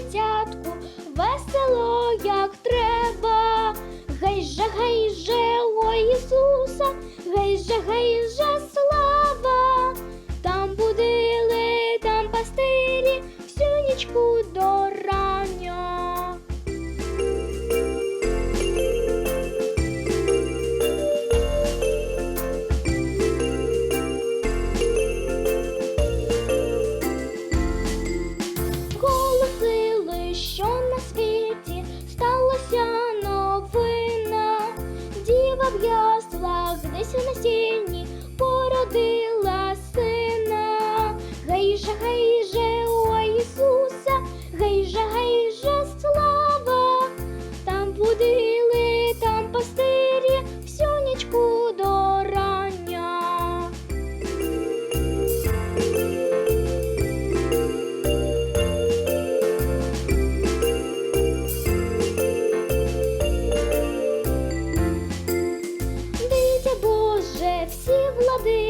дитятку, весело, як треба. Гей же, гей же, о Ісуса, гей же, гей же, в яслах десь на сіні породила сина. Гейже, гейже, о Ісуса, гейже, гейже,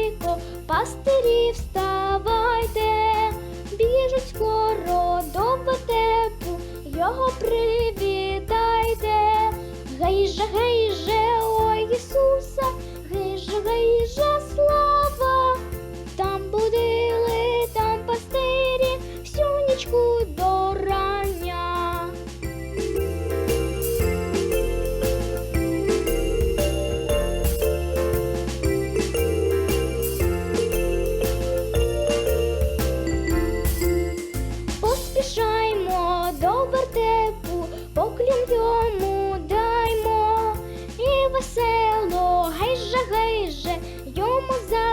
владико, пастирі вставайте, біжуть скоро до потепу, його привітайте. Гейже, гейже, ой Ісуса, гейже, гейже, вертепу, поклін йому даймо, і весело, гайже, гайже йому заспіваймо,